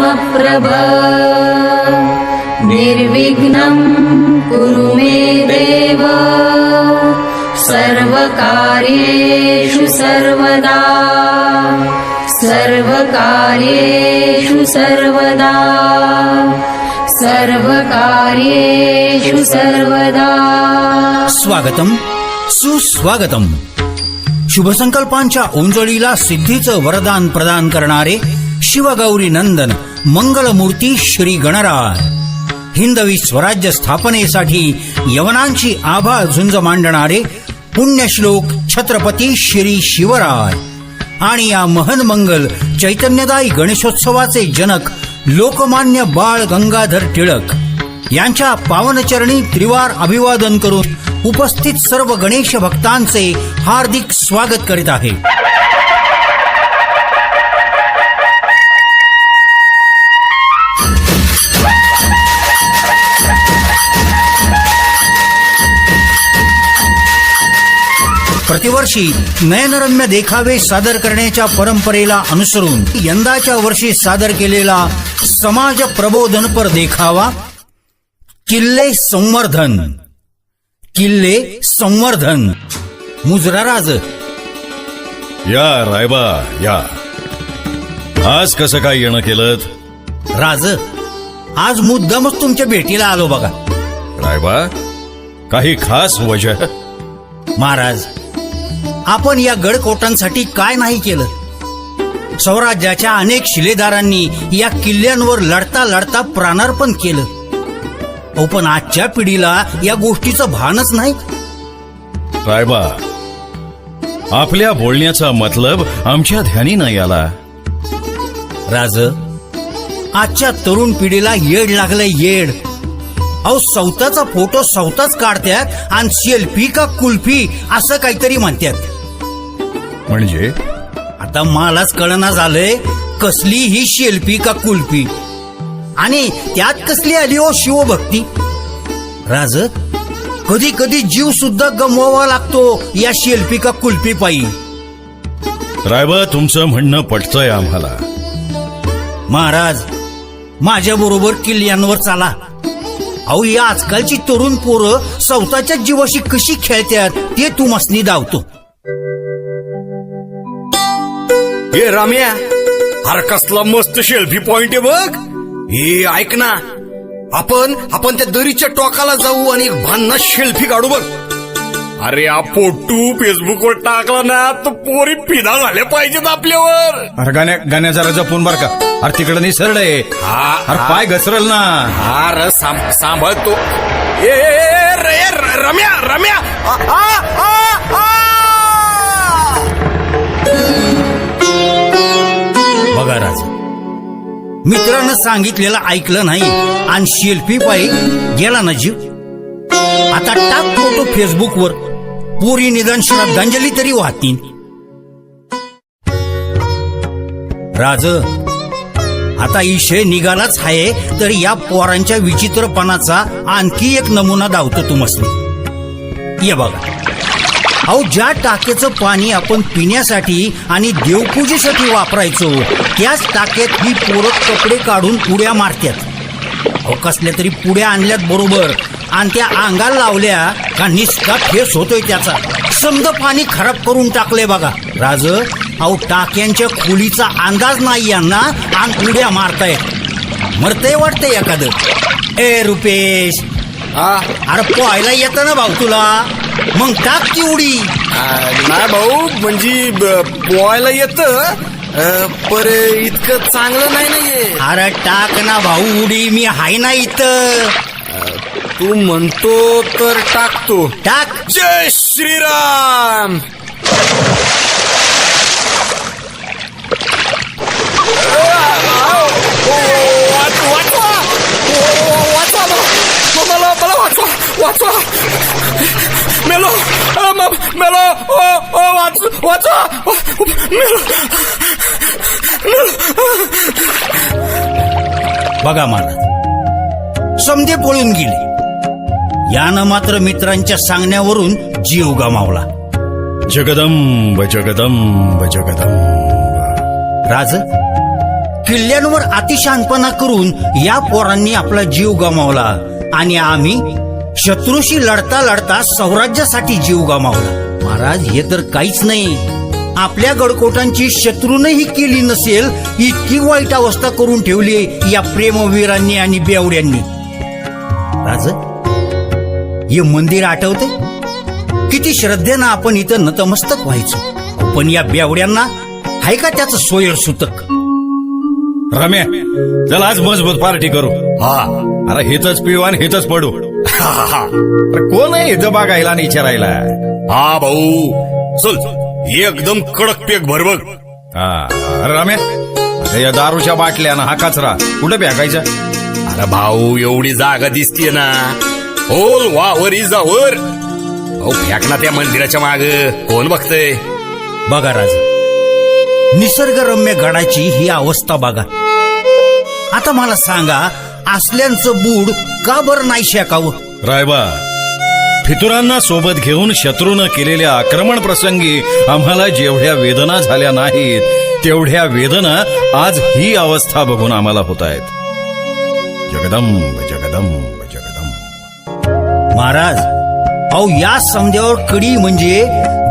ज्योतिष्कोटि निर्विघ्नं कुरु मे देव। सर्वकार्येषु सर्वदा। सर्वकार्येषु सर्वदा। सर्वकार्येषु सर्वदा। स्वागतम। सुस्वागतम। शुभसंकल्पांच्या उंजळीला सिद्धीचं वरदान प्रदान करणारे शिवगौरी नंदन। मंगलमूर्ती श्री गणराय हिंदवी स्वराज्य स्थापनेसाठी यवनांची आभा झुंज मांडणारे पुण्यश्लोक छत्रपती श्री शिवराय. आणि या महन मंगल चैतन्यदायी गणेशोत्सवाचे जनक लोकमान्य बाळ गंगाधर टिळक यांच्या पावनचरणी त्रिवार अभिवादन करून उपस्थित सर्व गणेश भक्तांचे हार्दिक स्वागत करीत आहे. प्रतिवर्षी नयनरम्य देखावे सादर करण्याच्या परंपरेला अनुसरून यंदाच्या वर्षी सादर केलेला समाज प्रबोधनपर देखावा किल्ले संवर्धन. किल्ले संवर्धन. मुजरा राज या रायबा या. आज कसं काय येणं केलं राज आज मुद्दामच तुमच्या भेटीला आलो बघा. रायबा काही खास वजह? महाराज आपण या गडकोटांसाठी काय नाही केलं? स्वराज्याच्या अनेक शिलेदारांनी या किल्ल्यांवर लढता लढता प्राणार्पण केलं. पण आजच्या पिढीला या गोष्टीचं भानच नाही? रायबा आपल्या बोलण्याचा मतलब आमच्या ध्यानी नाही आला. राज आजच्या तरुण पिढीला येड लागलंय येड. अहो सौताचा फोटो सौताच काढत्यात आणि सेल्फी का कुल्फी असं काहीतरी म्हणतात म्हणजे? आता मलाच कळना झालंय कसली ही शेल्फी का कुल्फी आणि त्यात कसली आली ओ शिवभक्ती? राज कधी कधी जीव सुद्धा गमवावा लागतो या शेल्फी का कुल्फी पायी. रायबा तुमचं म्हणणं पटतंय आम्हाला. महाराज माझ्या बरोबर किल्ल्यांवर चाला. अहो या आजकालची तरुण पोरं स्वतःच्या जीवाशी कशी खेळतात ते तुम्हासनी धावतो हे राम्या अरे कसला मस्त शेल्फी पॉइंट आहे बघ. हे ऐक ना आपण आपण त्या दरीच्या टोकाला जाऊ आणि एक भांना शेल्फी काढू बघ. अरे हा फोटो फेसबुकवर टाकला ना तर पोरी पिना झाल्या पाहिजेत आपल्यावर. अरे गाण्या गाण्या जरा जपून बर का. अरे तिकडं निसरड आहे. हा, अरे. पाय घसरल ना. हा र सांभ- सांभाळतो. ए, रम्या रम्या. आ, आ, आ, आ! मित्रानं सांगितलेलं ऐकलं नाही आणि शेल्फी पायी गेला ना जीव. आता टाक फोटो फेसबुकवर. पुरी निदान श्रद्धांजली तरी वाहतील राज आता इशय निघालाच आहे तर या पोरांच्या विचित्रपणाचा आणखी एक नमुना दावतो तुम्हाला ये बघा. अहो ज्या टाक्याचं पाणी आपण पिण्यासाठी आणि देवपूजेसाठी वापरायचो त्याच टाक्यात ही पोरं कपडे काढून पुड्या मारतात अहो कसल्या तरी पुड्या आणल्यात बरोबर. आणि त्या अंगाला लावल्या का निसका फेस होतोय त्याचा. समज पाणी खराब करून टाकले बघा. राज अहो टाक्यांच्या खोलीचा अंदाज नाही यांना आणि उड्या मारतायत. मरतय वाटतंय एखादं. ए रुपेश. अरे पोहायला येतं ना भाऊ तुला? मग टाक ती उडी आ, नाही भाऊ म्हणजे पोहायला येत पर इतकं चांगलं नाही नाहीये. अरे टाक ना भाऊ उडी मी हाय ना इथं. तू म्हणतो तर टाकतो. टाक. जय श्रीराम! वाचवा वाचवा मला मला वाचवा वाचवा. मेलो मेलो ओ ओ वाच वाचवा मेलो बघा महाराज समजे पळून गेले. यानं मात्र मित्रांच्या सांगण्यावरून जीव गमावला. जगदंब जगदंब जगदंब. राज किल्ल्यांवर अतिशहानपणा करून या पोरांनी आपला जीव गमावला आणि आम्ही शत्रूशी लढता लढता स्वराज्यासाठी जीव गमावला. महाराज हे तर काहीच नाही. आपल्या गडकोटांची शत्रूनही केली नसेल इतकी वाईट अवस्था करून ठेवली या प्रेमवीरांनी आणि बेवड्यांनी. राज हे मंदिर आठवते? किती श्रद्धेनं आपण इथं नतमस्तक व्हायचो. पण या बेवड्यांना हाय का त्याचं सोयर सुतक रम्या चल आज मजबूत पार्टी करू. हा. अरे हेतच पिऊ आणि हेतच पडू. हा, हा. अरे कोण आहे इथं बघायला आणि विचारायला? हा भाऊ. चल एकदम कडक पेक भर बघ. हा अरे आता या दारूच्या बाटल्या ना हा कचरा कुठे फेकायचा? अरे भाऊ एवढी जागा दिसतीये ना. होल वावर इज वर भाऊ फेक ना त्या मंदिराच्या माग. कोण बघतय? बघा राज. निसर्गरम्य गडाची ही अवस्था बघा. आता मला सांगा असल्यांचं बूड का बरं नाही शेकावं? रायबा फितुरांना सोबत घेऊन शत्रूनं केलेल्या आक्रमण प्रसंगी आम्हाला जेवढ्या वेदना झाल्या नाहीत तेवढ्या वेदना आज ही अवस्था बघून आम्हाला होत आहेत जगदंब जगदंब जगदंब. महाराज अहो या समजावर कडी म्हणजे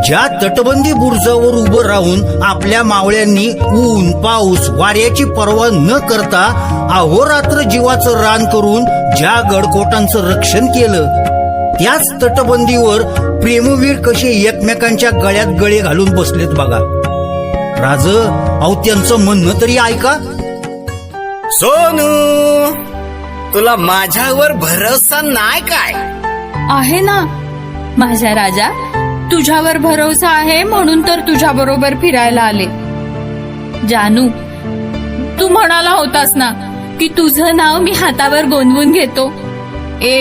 ज्या तटबंदी बुर्जावर उभं राहून आपल्या मावळ्यांनी ऊन पाऊस वाऱ्याची पर्वा न करता अहोरात्र जीवाचं रान करून ज्या गडकोटांचं रक्षण केलं त्याच तटबंदीवर प्रेमवीर कसे एकमेकांच्या गळ्यात गळे घालून बसलेत बघा. राज अहो त्यांचं म्हणणं तरी ऐका. सोनू तुला माझ्यावर भरोसा नाही काय? आहे ना माझ्या राजा. तुझ्यावर भरोसा आहे म्हणून तर तुझ्या बरोबर फिरायला आले. जानू तू म्हणाला होतास ना की तुझं नाव मी हातावर गोंदवून घेतो. ए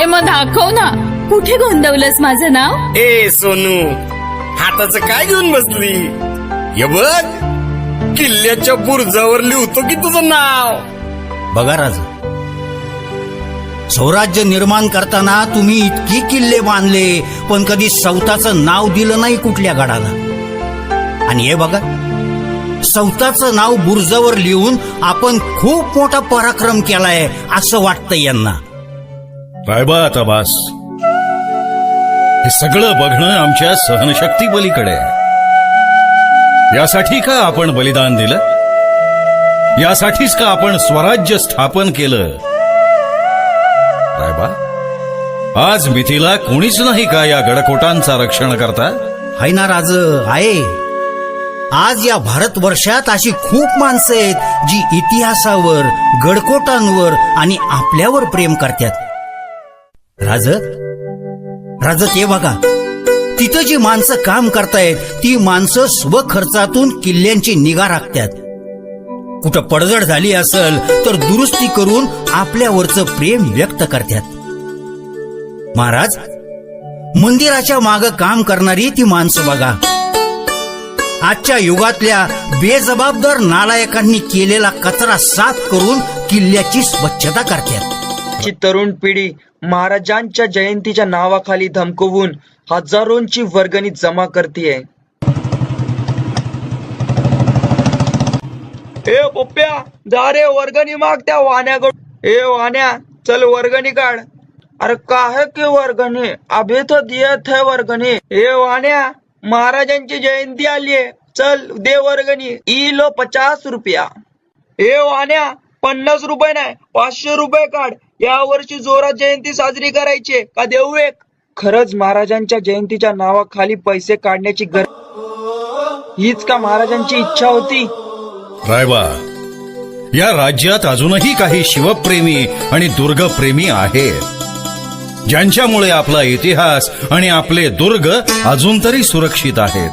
ए मग दाखव ना कुठे गोंदवलंस माझं नाव? ए सोनू हाताचं काय घेऊन बसली? हे बघ किल्ल्याच्या बुरजावर लिहतो की तुझं नाव. बघा राज स्वराज्य निर्माण करताना तुम्ही इतकी किल्ले बांधले पण कधी सौताचं नाव दिलं नाही कुठल्या गडाला. आणि हे बघा सौताचं नाव बुर्जावर लिहून आपण खूप मोठा पराक्रम केलाय असं वाटतं यांना. रायबा आता बास? हे सगळं बघणं आमच्या सहनशक्ती पलीकडे आहे. यासाठी का आपण बलिदान दिलं? यासाठीच का आपण स्वराज्य स्थापन केलं? आज मिथीला कोणीच नाही का या गडकोटांचा रक्षण करता? हाय ना राज आहे आज या भारतवर्षात अशी खूप माणसं आहेत जी इतिहासावर गडकोटांवर आणि आपल्यावर प्रेम करतात. राज राज ते बघा. तिथं जी माणसं काम करतायत ती माणसं स्वखर्चातून किल्ल्यांची निगा राखतात. कुठं पडझड झाली असेल तर दुरुस्ती करून आपल्यावरचं प्रेम व्यक्त करतात. महाराज मंदिराच्या माग काम करणारी ती माणसं बघा. आजच्या युगातल्या बेजबाबदार नालायकांनी केलेला कचरा साफ करून किल्ल्याची स्वच्छता करतात. ची तरुण पिढी महाराजांच्या जयंतीच्या नावाखाली धमकवून हजारोंची वर्गणी जमा करतीये. ए पप्प्या जा रे वर्गणी माग त्या वाण्याकडून. ए वाण्या चल वर्गणी काढ. अरे काहे की वर्गणी? अभी तो दियत है वर्गणी. ए वाण्या महाराजांची जयंती आली चल दे वर्गणी. ई लो पचास रुपया. ए वाण्या पन्नास रुपये नाही पाचशे रुपये काढ. या वर्षी जोरात जयंती साजरी करायची का देऊ एक? खरंच महाराजांच्या जयंतीच्या नावाखाली पैसे काढण्याची गरज हीच का महाराजांची इच्छा होती? रायबा या राज्यात अजूनही काही शिवप्रेमी आणि दुर्गप्रेमी आहेत. ज्यांच्यामुळे आपला इतिहास आणि आपले दुर्ग अजून तरी सुरक्षित आहेत.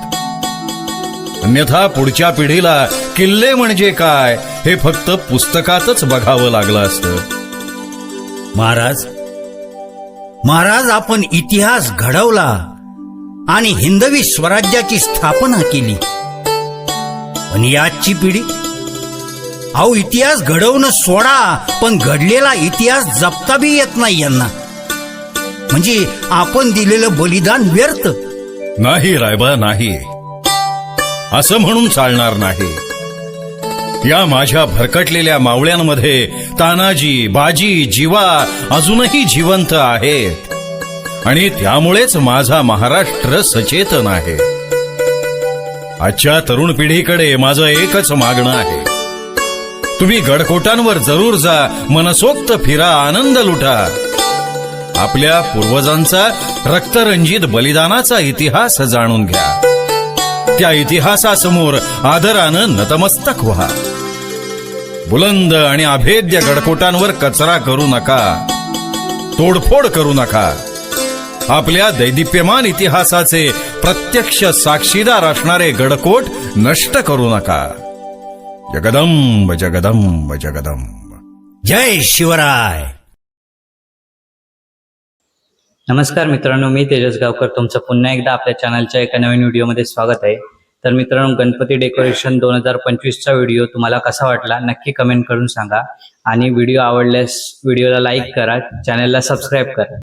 अन्यथा पुढच्या पिढीला किल्ले म्हणजे काय हे फक्त पुस्तकातच बघावं लागलं असतं. महाराज महाराज आपण इतिहास घडवला आणि हिंदवी स्वराज्याची स्थापना केली. पण याची आजची पिढी अहो इतिहास घडवणं सोडा पण घडलेला इतिहास जपता बी येत नाही यांना. म्हणजे आपण दिलेलं बलिदान व्यर्थ. नाही रायबा नाही. असं म्हणून चालणार नाही. या माझ्या भरकटलेल्या मावळ्यांमध्ये तानाजी बाजी जीवा अजूनही जिवंत आहेत. आणि त्यामुळेच माझा महाराष्ट्र सचेतन आहे आजच्या तरुण पिढीकडे माझं एकच मागणं आहे. तुम्ही गडकोटांवर जरूर जा मनसोक्त फिरा आनंद लुटा. आपल्या पूर्वजांचा रक्तरंजित बलिदानाचा इतिहास जाणून घ्या. त्या इतिहासासमोर आदरानं नतमस्तक व्हा. बुलंद आणि अभेद्य गडकोटांवर कचरा करू नका. तोडफोड करू नका. आपल्या दैदिप्यमान इतिहासाचे प्रत्यक्ष साक्षीदार असणारे गडकोट नष्ट करू नका. जगदंब जगदंब जगदंब. जय शिवराय. नमस्कार मित्रांनो मी तेजस गावकर. तुमचं पुन्हा एकदा आपल्या चॅनलच्या एका नवीन व्हिडिओमध्ये स्वागत आहे. तर मित्रांनो गणपती डेकोरेशन दोन हजार पंचवीसचा व्हिडिओ तुम्हाला कसा वाटला नक्की कमेंट करून सांगा. आणि व्हिडिओ आवडल्यास व्हिडिओला लाईक करा चॅनलला सबस्क्राईब करा.